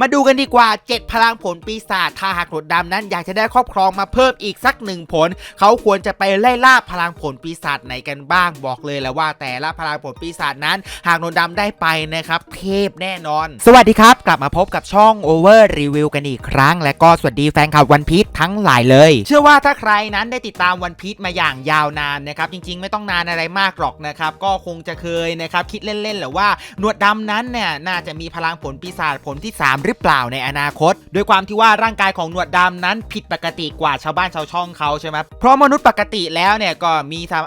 มาดูกันดีกว่า 7 พลังผลปีศาจถ้าหากหนวดดำนั้นอยากจะได้ครอบครองมาเพิ่มอีกสักหนึ่งผล เขาควรจะไปไล่ล่าพลังผลปีศาจไหนกันบ้างบอกเลยแล้วว่าแต่ละพลังผลปีศาจนั้นหากหนวดดำได้ไปนะครับเทพแน่นอน สวัสดีครับ กลับมาพบกับช่อง Over Review กันอีกครั้ง และก็สวัสดีแฟนคลับวันพี e ทั้งหลายเลย เชื่อว่าถ้าใครนั้นได้ติดตามวันพี e มาอย่างยาวนานนะครับจริง ๆ ไม่ต้องนานอะไรมากหรอกนะครับก็คงจะเคยนะครับคิดเล่นๆแหละว่าหนวดดำนั้นเนี่ยน่าจะมีพลังผลปีศาจผลที่ 3หรือเปล่าในอนาคต โดยความที่ว่าร่างกายของหนวดดำนั้นผิดปกติกว่าชาวบ้านชาวช่องเขาใช่ไหมเพราะมนุษย์ปกติแล้วเนี่ยก็มีสา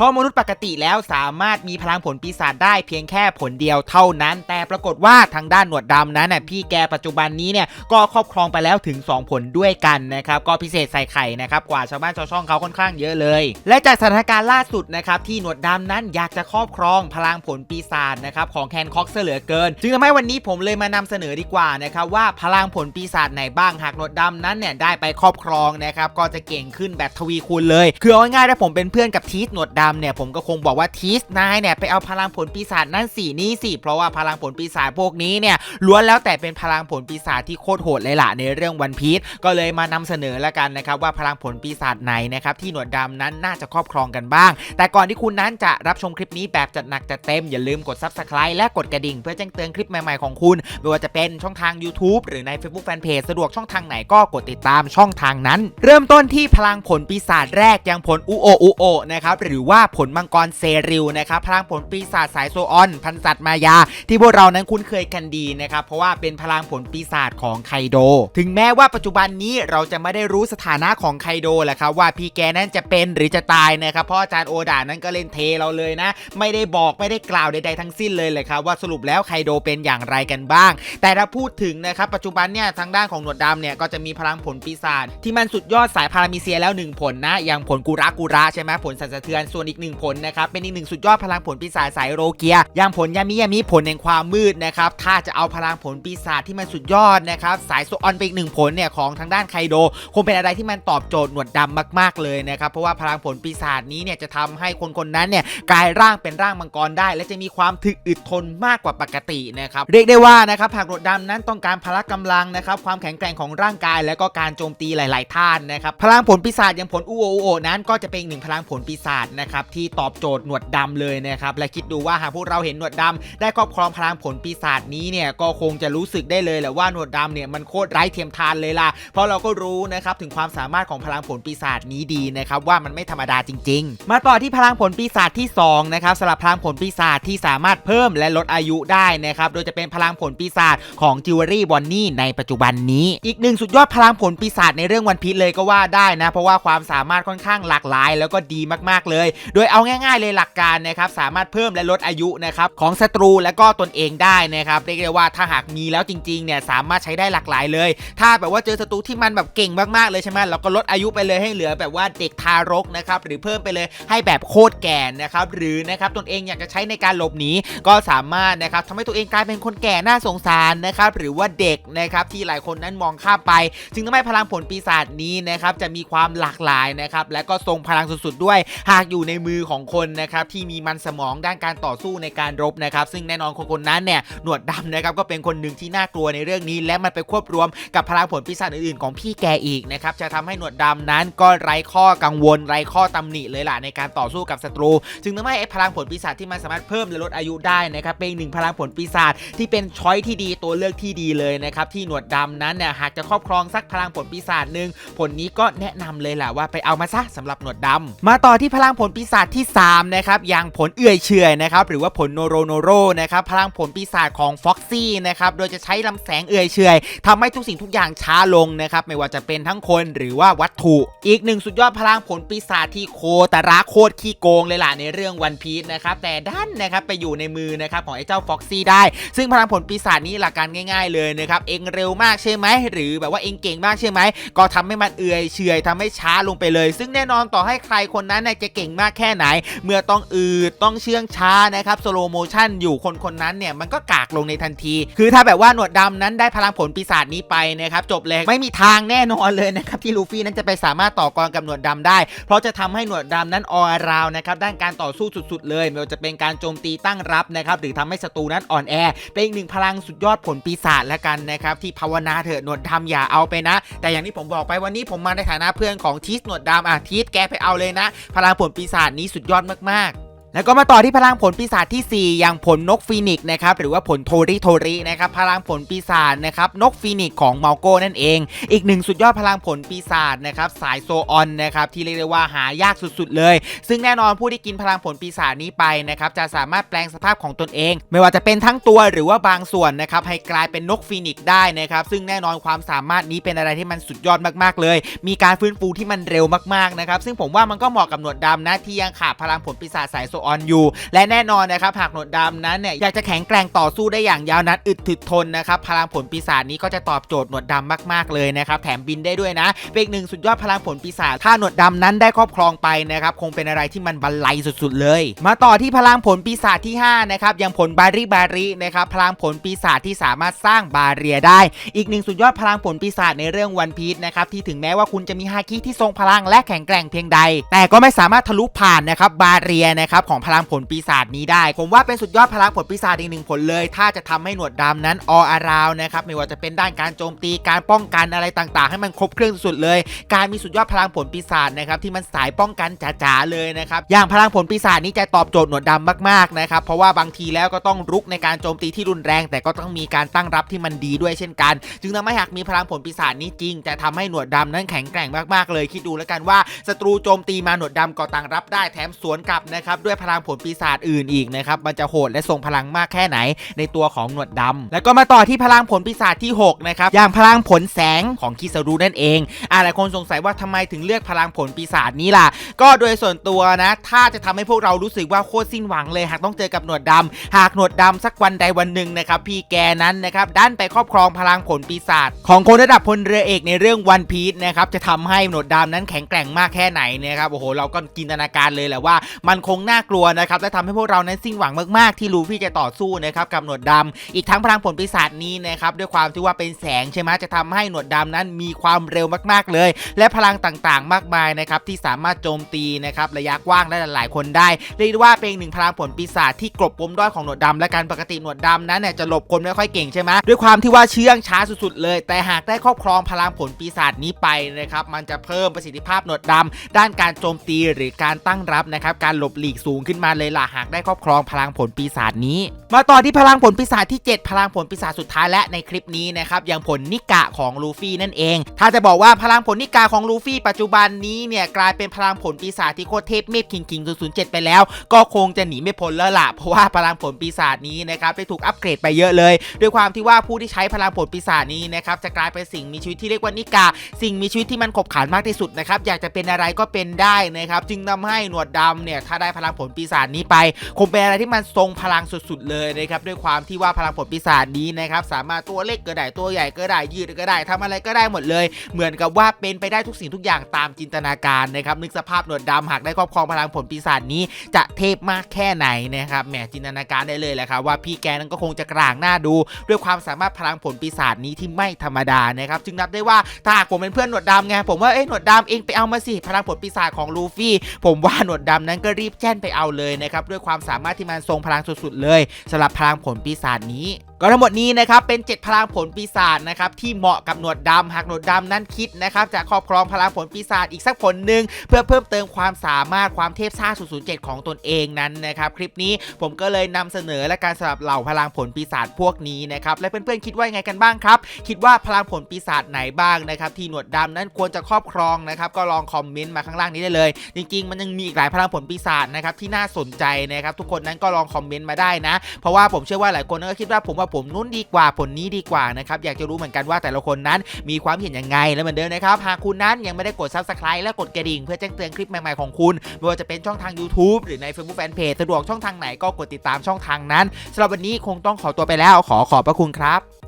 ราะมนุษย์ปกติแล้วสามารถมีพลังผลปีศาจได้เพียงแค่ผลเดียวเท่านั้น แต่ปรากฏว่าทางด้านหนวดดำนั้นน่ะพี่แกปัจจุบันนี้เนี่ยก็ครอบครองไปแล้วถึง 2 ผลด้วยกันนะครับก็พิเศษใส่ไข่นะครับกว่าชาวบ้านชาวช่องเขาค่อนข้างเยอะเลย และจากสถานการณ์ล่าสุดนะครับที่หนวดดำนั้นอยากจะครอบครองพลังผลปีศาจนะครับของแคนคอกเสเหลือเกิน จึงทำให้วันนี้ผมเลยมานำเสนอดีกว่านะครับว่าพลังผลปีศาจไหนบ้างหากหนวดดำนั้นเนี่ยได้ไปครอบครองนะครับก็จะเก่งขึ้นแบบทวีคูณเลย คือเอาง่ายๆถ้าผมเป็นเพื่อนกับทีสหนวดดำเนี่ยผมก็คงบอกว่าทีสนายเนี่ยไปเอาพลังผลปีศาจนั่นสี่นี่สิเพราะว่าพลังผลปีศาจพวกนี้เนี่ยล้วนแล้วแต่เป็นพลังผลปีศาจที่โคตรโหดเลยล่ะในเรื่องวันพีชก็เลยมานำเสนอแล้วกันนะครับว่าพลังผลปีศาจไหนนะครับที่หนวดดำนั้นน่าจะครอบครองกันบ้าง แต่ก่อนที่คุณนั้นจะรับชมคลิปนี้แบบจัดหนักจัดเต็มอย่าลืมกด subscribe และกดกระดิ่งเพื่อแจ้งเตือนคลิปใหม่ๆของคุณไม่ว่าจะเป็นช่องทาง YouTube หรือใน Facebook Fanpage สะดวกช่องทางไหนก็กดติดตามช่องทางนั้น เริ่มต้นที่พลังผลปีศาจแรกยังผลอุโออุโอนะครับหรือว่าผลมังกรเซริลนะครับพลังผลปีศาจสายโซออน พันสัตว์มายา ที่พวกเรานั้นคุ้นเคยกันดีนะครับ เพราะว่าเป็นพลังผลปีศาจของไคโด ถึงแม้ว่าปัจจุบันนี้เราจะไม่ได้รู้สถานะของไคโดแหละครับว่าพี่แกนั้นจะเป็นหรือจะตายนะครับเพราะอาจารย์โอดานั้นก็เล่นเทเราเลยนะ ไม่ได้บอกไม่ได้กล่าวใดๆทั้งสิ้นเลยเลยครับว่าสรุปแล้วไคโดเป็นอย่างไรกันบ้าง แต่ถ้าพูดถึงนะครับปัจจุบันเนี่ยทางด้านของหนวดดำเนี่ยก็จะมีพลังผลปีศาจที่มันสุดยอดสายพารามิเซียแล้ว1ผลนะอย่างผลกุระกุระใช่ไหมผลสั่นสะเทือนส่วนอีกหนึ่งผลนะครับ เป็นอีกหนึ่งสุดยอดพลังผลปีศาจสายโรเกียอย่างผลยามิยามิผลแห่งความมืดนะครับ ถ้าจะเอาพลังผลปีศาจที่มันสุดยอดนะครับ สายโซออนไปอีกหนึ่งผลเนี่ยของทางด้านไคโด คงเป็นอะไรที่มันตอบโจทย์หนวดดำมากๆเลยนะครับ เพราะว่าพลังผลปีศาจนี้เนี่ยจะทำให้คนคนนั้นเนี่ยกลายร่างเป็นร่างมังกรได้ และจะมีความถึกอึดทนมากกว่าปกตินะครับ เรียกได้ว่านะครับหากหนวดดำนั้นต้องการพละกำลังนะครับ ความแข็งแกร่งของร่างกาย และก็การโจมตีหลาย ๆ ท่านนะครับ พลังผลปีศาจอย่างผลอูโอโอนั้นก็จะเป็นอีกหนึ่งพลังผลปีศาจนะครับที่ตอบโจทย์หนวดดำเลยนะครับและคิดดูว่าหากพวกเราเห็นหนวดดำได้ครอบครองพลังผลปีศาจนี้เนี่ยก็คงจะรู้สึกได้เลยแหละว่าหนวดดำเนี่ยมันโคตรไร้เทียมทานเลยล่ะเพราะเราก็รู้นะครับถึงความสามารถของพลังผลปีศาจนี้ดีนะครับว่ามันไม่ธรรมดาจริง ๆ มาต่อที่พลังผลปีศาจที่2นะครับสำหรับพลังผลปีศาจที่สามารถเพิ่มและลดอายุได้นะครับโดยจะเป็นพลังผลปีศาจของจิวเวลรี่บอนนี่ในปัจจุบันนี้ อีกหนึ่งสุดยอดพลังผลปีศาจในเรื่องวันพีชเลยก็ว่าได้นะ เพราะว่าความสามารถค่อนข้างหลากหลาย แล้วก็ดีมากๆเลยโดยเอาง่าย ๆ เลยหลักการนะครับสามารถเพิ่มและลดอายุนะครับของศัตรูและก็ตนเองได้นะครับเรียกได้ว่าถ้าหากมีแล้วจริงๆเนี่ยสามารถใช้ได้หลากหลายเลย ถ้าแบบว่าเจอศัตรูที่มันแบบเก่งมากๆเลยใช่ไหมเราก็ลดอายุไปเลยให้เหลือแบบว่าเด็กทารกนะครับหรือเพิ่มไปเลยให้แบบโคตรแก่นะครับหรือนะครับตนเองอยากจะใช้ในการหลบหนีก็สามารถนะครับทำให้ตัวเองกลายเป็นคนแก่น่าสงสารนะครับหรือว่าเด็กนะครับที่หลายคนนั้นมองข้ามไป จึงทำให้พลังผลปีศาจนี้นะครับจะมีความหลากหลายนะครับและก็ทรงพลังสุดๆด้วย หากอยู่ในในมือของคนนะครับที่มีมันสมองด้านการต่อสู้ในการรบนะครับ ซึ่งแน่นอนคนคนนั้นเนี่ยหนวดดำนะครับก็เป็นคนหนึ่งที่น่ากลัวในเรื่องนี้ และมันไปควบรวมกับพลังผลปีศาจอื่นๆ ของพี่แกอีกนะครับจะทำให้หนวดดำนั้นก็ไร้ข้อกังวล ไร้ข้อตำหนิเลยล่ะในการต่อสู้กับศัตรู จึงทำให้ไอ้พลังผลปีศาจที่มันสามารถเพิ่มและลดอายุได้นะครับเป็นหนึ่งพลังผลปีศาจที่เป็นช้อยที่ดีตัวเลือกที่ดีเลยนะครับที่หนวดดำนั้นเนี่ยหากจะครอบครองสักพลังผลปีศาจหนึ่งผลนี้ก็แนะนำเลยแหละว่าไปเอามาซะสำหรับหนวดดำมาต่อที่พลังผลปีศาจที่ 3 นะครับ อย่างผลเอื่อยเฉอยนะครับ หรือว่าผลโนโรโนโรนะครับ พลังผลปีศาจของฟ็อกซี่นะครับ โดยจะใช้ลำแสงเอื่อยเฉอยทำให้ทุกสิ่งทุกอย่างช้าลงนะครับ ไม่ว่าจะเป็นทั้งคนหรือว่าวัตถุ อีกหนึ่งสุดยอดพลังผลปีศาจที่โคตรโคตรขี้โกงเลยล่ะในเรื่องวันพีชนะครับ แต่ด้านนะครับไปอยู่ในมือนะครับของไอ้เจ้าฟ็อกซี่ได้ ซึ่งพลังผลปีศาจนี้หลักการง่าย ๆ เลยนะครับเองเร็วมากใช่ไหมหรือแบบว่าเองเก่งมากใช่ไหมก็ทำให้มันเอื่อยเฉอยทำให้ช้าลงไปเลย ซึ่งแน่นอนต่อให้ใครคนนั้นจะเก่งมากากแค่ไหน เมื่อต้องอืดต้องเชื่องช้านะครับสโลโมชันอยู่คนคนนั้นเนี่ยมันก็กากลงในทันที คือถ้าแบบว่าหนวดดำนั้นได้พลังผลปีศาจนี้ไปนะครับจบเลยไม่มีทางแน่นอนเลยนะครับที่ลูฟี่นั้นจะไปสามารถต่อกรกับหนวดดำได้ เพราะจะทำให้หนวดดำนั้นออราวนะครับด้านการต่อสู้สุด ๆ เลยไม่ว่าจะเป็นการโจมตีตั้งรับนะครับหรือทำให้ศัตรูนั้นอ่อนแอเป็นอีกหนึ่งพลังสุดยอดผลปีศาจแล้วกันนะครับที่ภาวนาเถอะหนวดดำอย่าเอาไปนะ แต่อย่างที่ผมบอกไปวันนี้ผมมาในฐานะเพื่อนของทีสหนวดดำอะทีสแกไปเอาเลยนะ พลังผลปีศาจนี้สุดยอดมาก แล้วก็มาต่อที่พลังผลปีศาจที่ 4 อย่างผลนกฟีนิกซ์นะครับหรือว่าผลโทริโทรินะครับพลังผลปีศาจนะครับนกฟีนิกซ์ของเมาโก้นั่นเอง อีกหนึ่งสุดยอดพลังผลปีศาจนะครับสายโซออนนะครับที่เรียกได้ว่าหายากสุดๆเลย ซึ่งแน่นอนผู้ที่กินพลังผลปีศาจนี้ไปนะครับจะสามารถแปลงสภาพของตนเอง ไม่ว่าจะเป็นทั้งตัวหรือว่าบางส่วนนะครับให้กลายเป็นนกฟีนิกซ์ได้นะครับซึ่งแน่นอนความสามารถนี้เป็นอะไรที่มันสุดยอดมากๆเลย มีการฟื้นฟูที่มันเร็วมากๆนะครับซึ่งผมว่ามันก็เหมาะกับหนวดดำนะที่ยังขาดพลังผลปีศาจสายโซออนอยู่และแน่นอนนะครับหากหนวดดำนั้นเนี่ยอยากจะแข็งแกร่งต่อสู้ได้อย่างยาวนานอึดถึกทนนะครับพลังผลปีศาจนี้ก็จะตอบโจทย์หนวดดำมากๆเลยนะครับแถมบินได้ด้วยนะเป็นอีกหนึ่งสุดยอดพลังผลปีศาจถ้าหนวดดำนั้นได้ครอบครองไปนะครับคงเป็นอะไรที่มันบรรลัยสุดๆเลย มาต่อที่พลังผลปีศาจที่5นะครับอย่างผลบาริบารินะครับพลังผลปีศาจที่สามารถสร้างบาเรียได้ อีกหนึ่งสุดยอดพลังผลปีศาจในเรื่องวันพีชนะครับที่ถึงแม้ว่าคุณจะมีฮาคิที่ทรงพลังและแข็งแกร่งเพียงใด แต่ก็ไม่สามารถทะลุผ่านนะครับบาเรียนะครับของพลังผลปีศาจนี้ได้ ผมว่าเป็นสุดยอดพลังผลปีศาจอีกหนึ่งผลเลย ถ้าจะทำให้หนวดดำนั้นออาราวนะครับไม่ว่าจะเป็นด้านการโจมตีการป้องกันอะไรต่างๆ ให้มันครบเครื่องสุดๆเลย การมีสุดยอดพลังผลปีศาจนะครับที่มันสายป้องกันจ๋าๆเลยนะครับอย่างพลังผลปีศาจนี้จะตอบโจทย์หนวดดำมากๆนะครับเพราะว่าบางทีแล้วก็ต้องรุกในการโจมตีที่รุนแรง แต่ก็ต้องมีการตั้งรับที่มันดีด้วยเช่นกัน จึงทำให้หากมีพลังผลปีศาจนี้จริง จะทำให้หนวดดำนั้นแข็งแกร่งมากๆเลยคิดดูแล้วกันว่าศัตรูโจมตีมาหนวดดำก็ตั้งรับได้แถมสวนกลับนะครับด้วยพลังผลปีศาจอื่นอีกนะครับมันจะโหดและทรงพลังมากแค่ไหนในตัวของหนวดดำแล้วก็มาต่อที่พลังผลปีศาจที่6นะครับอย่างพลังผลแสงของคิซารุนั่นเองอ่าหลายคนสงสัยว่าทำไมถึงเลือกพลังผลปีศาจนี้ล่ะ ก็โดยส่วนตัวนะ ถ้าจะทำให้พวกเรารู้สึกว่าโคตรสิ้นหวังเลย หากต้องเจอกับหนวดดำหากหนวดดำสักวันใดวันหนึ่งนะครับพี่แกนั้นนะครับดันไปครอบครองพลังผลปีศาจของคนระดับพลเรือเอกในเรื่องวันพีชนะครับจะทำให้หนวดดำนั้นแข็งแกร่งมากแค่ไหนนะครับโอ้โหเราก็จินตนาการเลยแหละว่า มันคงน่ากลัวนะครับและทำให้พวกเรานั้นสิ้นหวังมากๆที่ลูฟี่จะต่อสู้นะครับกับหนวดดำอีกทั้งพลังผลปีศาจนี้นะครับด้วยความที่ว่าเป็นแสงใช่ไหมจะทำให้หนวดดำนั้นมีความเร็วมากๆเลย และพลังต่างๆ มากมายนะครับที่สามารถโจมตีนะครับระยะกว้างได้หลายๆคนได้เรียกว่าเป็นหนึ่งพลังผลปีศาจที่กลบปมด้อยของหนวดดำและการปกติหนวดดำนั้นเนี่ยจะหลบคนไม่ค่อยเก่งใช่ไหมด้วยความที่ว่าเชื่องช้าสุดๆเลย แต่หากได้ครอบครองพลังผลปีศาจนี้ไปนะครับมันจะเพิ่มประสิทธิภาพหนวดดำด้านการโจมตีหรือการตั้งรับนะครับการหลบหลีกสูงขึ้นมาเลยล่ะหากได้ครอบครองพลังผลปีศาจนี้ มาต่อที่พลังผลปีศาจที่ 7 พลังผลปีศาจสุดท้ายและในคลิปนี้นะครับอย่างผลนิกะของลูฟี่นั่นเอง ถ้าจะบอกว่าพลังผลนิกาของลูฟี่ปัจจุบันนี้เนี่ยกลายเป็นพลังผลปีศาจที่โคตรเทพเมฆคิงคิง007 ไปแล้ว ก็คงจะหนีไม่พ้นแล้วล่ะเพราะว่าพลังผลปีศาจนี้นะครับได้ถูกอัปเกรดไปเยอะเลย ด้วยความที่ว่าผู้ที่ใช้พลังผลปีศาจนี้นะครับจะกลายเป็นสิ่งมีชีวิตที่เรียกว่านิกา สิ่งมีชีวิตที่มันขบขันมากที่สุดนะครับอยากจะเป็นอะไรก็เป็นได้นะครับจึงทำให้หนวดดำเนี่ยถ้าได้พลังผผลปีศาจนี้ไป คงเป็นอะไรที่มันทรงพลังสุดๆเลยนะครับด้วยความที่ว่าพลังผลปีศาจนี้นะครับสามารถตัวเล็กก็ได้ตัวใหญ่ก็ได้ยืดก็ได้ทำอะไรก็ได้หมดเลย เหมือนกับว่าเป็นไปได้ทุกสิ่งทุกอย่างตามจินตนาการนะครับนึกสภาพหนวดดำหากได้ครอบครองพลังผลปีศาจนี้ จะเทพมากแค่ไหนนะครับแหมจินตนาการได้เลยแหละครับว่าพี่แกนั้นก็คงจะกลางหน้าดู ด้วยความสามารถพลังผลปีศาจนี้ที่ไม่ธรรมดานะครับจึงนับได้ว่าถ้าหากผมเป็นเพื่อนหนวดดำไงผมว่าเอ้หนวดดำเองไปเอามาสิพลังผลปีศาจของลูฟี่ ผมว่าหนวดดำนั้นก็รีบแจ้นไปเอาเลยนะครับด้วยความสามารถที่มันทรงพลังสุดๆเลยสำหรับพลังผลปีศาจนี้ ก็ทั้งหมดนี้นะครับเป็น 7 พลังผลปีศาจนะครับที่เหมาะกับหนวดดำหากหนวดดำนั้นคิดนะครับจะครอบครองพลังผลปีศาจอีกสักผลหนึ่งเพื่อเพิ่มเติมความสามารถความเทพซ่า007 ของตนเองนั้นนะครับคลิปนี้ผมก็เลยนำเสนอและการสำหรับเหล่าพลังผลปีศาจพวกนี้นะครับและเพื่อนๆคิดว่ายังไงกันบ้างครับ คิดว่าพลังผลปีศาจไหนบ้างนะครับที่หนวดดำนั้นควรจะครอบครองนะครับก็ลองคอมเมนต์มาข้างล่างนี้ได้เลย จริงๆ มันยังมีอีกหลายพลังผลปีศาจนะครับที่น่าสนใจนะครับทุกคนนั้นก็ลองคอมเมนต์มาได้นะ เพราะว่าผมเชื่อว่าหลายคนก็คิดว่าผมว่าผมนู้นดีกว่าผลนี้ดีกว่านะครับอยากจะรู้เหมือนกันว่าแต่ละคนนั้นมีความเห็นยังไงและเหมือนเดิมนะครับหากคุณนั้นยังไม่ได้กด subscribe และกดกระดิ่ง เพื่อแจ้งเตือนคลิปใหม่ๆของคุณไม่ว่าจะเป็นช่องทาง YouTube หรือใน Facebook Fanpage สะดวกช่องทางไหนก็กดติดตามช่องทางนั้นสำหรับวันนี้คงต้องขอตัวไปแล้วขอขอบพระคุณครับ